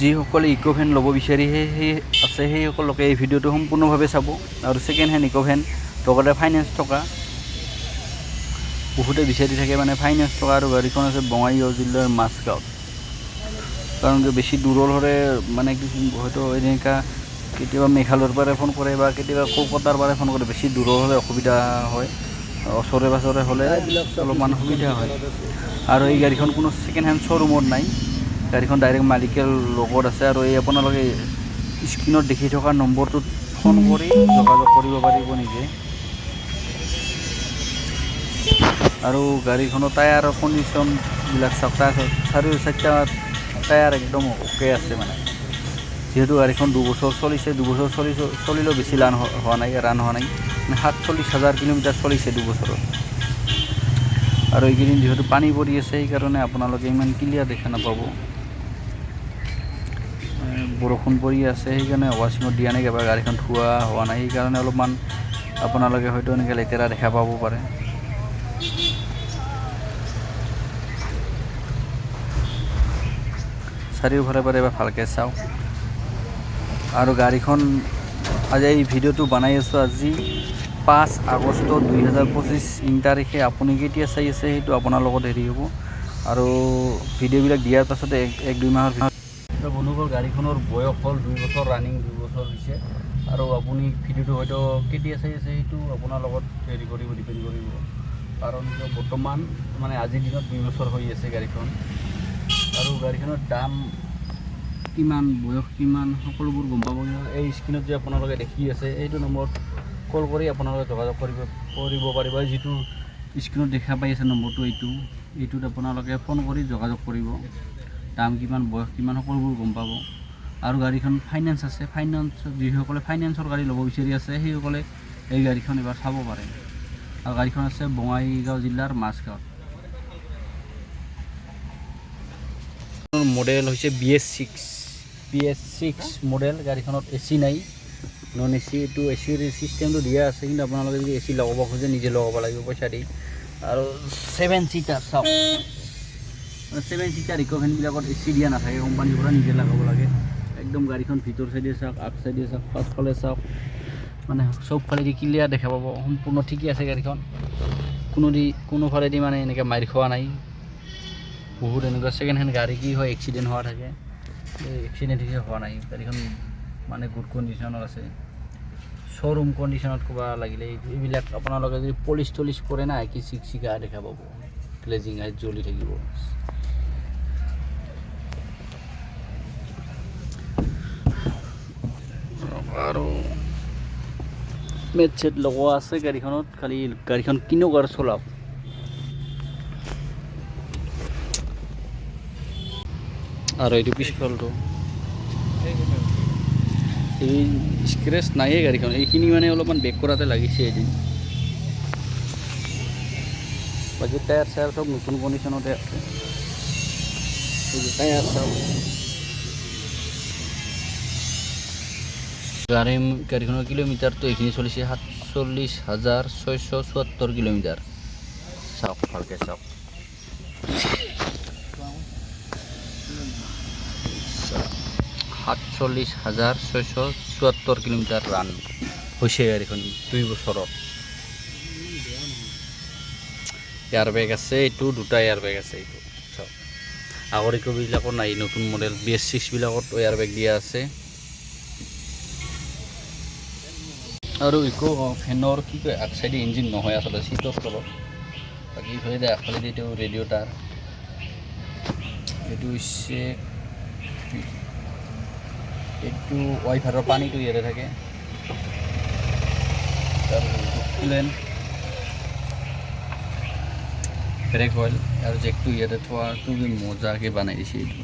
যিসকলে ইক' ভেন ল'ব বিচাৰি সেই সেই আছে, সেইসকলকে এই ভিডিঅ'টো সম্পূৰ্ণভাৱে চাব। আৰু ছেকেণ্ড হেণ্ড ইক' ভেন লগতে ফাইনেন্স থকা। বহুতে বিচাৰি থাকে মানে ফাইনেন্স থকা আৰু গাড়ীখন আছে বঙাইগাঁও জিলাৰ মাছগাঁৱত। কাৰণ বেছি দূৰৰ হ'লে মানে কি হয়তো এনেকুৱা কেতিয়াবা মেঘালয়ৰ পৰা ফোন কৰে বা কেতিয়াবা কলকাতাৰ পৰা ফোন কৰে, বেছি দূৰৰ হ'লে অসুবিধা হয়। ওচৰে পাঁজৰে হ'লে অলপমান সুবিধা হয়। আৰু এই গাড়ীখন কোনো ছেকেণ্ড হেণ্ড শ্ব'ৰুমত নাই। গাড়ীখন ডাইৰেক্ট মালিকৰ লগত আছে আৰু এই আপোনালোকে স্ক্ৰীণত দেখি থকা নম্বৰটোত ফোন কৰি যোগাযোগ কৰিব পাৰিব নিজে। আৰু গাড়ীখনৰ টায়াৰৰ কণ্ডিশ্যনবিলাক চাওক টায়াৰ চাৰিও চাৰিটা টায়াৰ একদম অ'কে আছে মানে। যিহেতু গাড়ীখন দুবছৰ চলিছে দুবছৰ চলি চলিলেও বেছি লান হোৱা নাই ৰান হোৱা নাই। মানে সাতচল্লিছ হাজাৰ কিলোমিটাৰ চলিছে দুবছৰত। আৰু এইকেইদিন যিহেতু পানী পৰি আছে সেইকাৰণে আপোনালোকে ইমান ক্লিয়াৰ দেখা নাপাব। বৰষুণ পৰি আছে, সেইকাৰণে ৱাশ্বিঙত দিয়া নাই কিবা গাড়ীখন ধোৱা হোৱা নাই, সেইকাৰণে অলপমান আপোনালোকে হয়তো এনেকৈ লেতেৰা দেখা পাব পাৰে। চাৰিওফালে পাৰে এবাৰ ভালকৈ চাওক। আৰু গাড়ীখন আজি এই ভিডিঅ'টো বনাই আছোঁ, আজি পাঁচ আগষ্ট দুই হাজাৰ পঁচিছ ইং তাৰিখে। আপুনি কেতিয়া চাই আছে সেইটো আপোনাৰ লগত হেৰি হ'ব। আৰু ভিডিঅ'বিলাক দিয়াৰ পাছতে এক এক দুই মাহৰ বন্ধুসকল গাড়ীখনৰ বয়স হ'ল দুই বছৰ ৰানিং দুই বছৰ হৈছে। আৰু আপুনি ভিডিঅ'টো হয়তো কেতিয়া চাই আছে সেইটো আপোনাৰ লগত হেৰি কৰিব ডিপেণ্ড কৰিব। কাৰণ কিয়, বৰ্তমান মানে আজিৰ দিনত দুই বছৰ হৈ আছে গাড়ীখন। আৰু গাড়ীখনৰ দাম কিমান, বয়স কিমান, সকলোবোৰ গম পাব এই স্ক্ৰীণত যে আপোনালোকে দেখি আছে, এইটো নম্বৰত কল কৰি আপোনালোকে যোগাযোগ কৰিব কৰিব পাৰিব। যিটো স্ক্ৰীণত দেখা পাই আছে নম্বৰটো, এইটো। এইটোত আপোনালোকে ফোন কৰি যোগাযোগ কৰিব। দাম কিমান, বয়স কিমান, সকলোবোৰ গম পাব। আৰু গাড়ীখন ফাইনেন্স আছে। ফাইনেন্স যিসকলে ফাইনেন্সৰ গাড়ী ল'ব বিচাৰি আছে, সেইসকলে এই গাড়ীখন এবাৰ চাব পাৰে। আৰু গাড়ীখন আছে বঙাইগাঁও জিলাৰ মাছগাঁৱত মডেল হৈছে B S six B S six model গাড়ীখনত এ চি নাই। নন এ চি এইটো এ চিৰ চিষ্টেমটো দিয়া আছে, কিন্তু আপোনালোকে যদি এ চি লগাব খোজে, নিজে লগাব লাগিব পইচা দি। আৰু ছেভেন ছিটাৰ চাওক। ছেভেন ছিটাৰ ইক'ভেনবিলাকত এ চি দিয়া নাথাকে কোম্পানীৰ পৰা নিজে লগাব লাগে। একদম গাড়ীখন ভিতৰ চাইডে চাওক আগ চাইডে চাওক, পাছফালে চাওক। মানে চবফালেদি ক্লিয়াৰ দেখা পাব, সম্পূৰ্ণ ঠিকেই আছে গাড়ীখন। কোনো দি কোনোফালেদি মানে এনেকৈ মাৰি খোৱা নাই। বহুত এনেকুৱা ছেকেণ্ড হেণ্ড গাড়ী কি হয় এক্সিডেণ্ট হোৱা থাকে। এক্সিডেণ্ট হিচাপে হোৱা নাই, গাড়ীখন মানে গুড কণ্ডিশ্যনত আছে। শ্ব'ৰুম কণ্ডিশ্যনত ক'বা লাগিলে এই- এইবিলাক আপোনালোকে যদি পলিচ টলিচ কৰে না কি চিক চিকা দেখা পাব। গ্লেজিং আহি জ্বলি থাকিব। আৰু মেট চেট লগোৱা আছে গাড়ীখনত খালি গাড়ীখন কিনক আৰু চলাওক। আৰু এইটো পিছফালটো এই স্ক্ৰেচ নাইয়ে গাড়ীখন এইখিনি মানে অলপমান বেক কৰাতে লাগিছে এদিন। বাকী টায়াৰ চায়াৰ চব নতুন কণ্ডিশ্যনতে আছে। এই যে টায়াৰ চাওক গাড়ী গাড়ীখনৰ কিলোমিটাৰটো এইখিনি চলিছে সাতচল্লিছ হাজাৰ ছয়শো চৌসত্তৰ কিলোমিটাৰ। চাওক, ভালকৈ চাওক। সাতচল্লিছ হাজাৰ ছয়শো চৌসত্তৰ কিলোমিটাৰ ৰান হৈছে গাড়ীখন দুই বছৰত এয়াৰ বেগ আছে, এইটো, দুটা এয়াৰ বেগ আছে এইটো। চাওক। আগৰ ইকোবিলাকত নাই, নতুন মডেল বি এছ ছিক্সবিলাকত এয়াৰ বেগ দিয়া আছে। আৰু ইকো ফেনৰ কি কয় আগ চাইডে ইঞ্জিন নহয় আচলতে চিটৰ তলত। বাকী ইফালে আগফালেদি এইটো ৰেডিঅ'টাৰ এইটো হৈছে, এইটো ৱাইফাৰৰ পানীটো ইয়াতে থাকে। কুলেন ব্ৰেক অইল আৰু জেকটো ইয়াতে থোৱাটো মজাকৈ বনাই দিছে এইটো।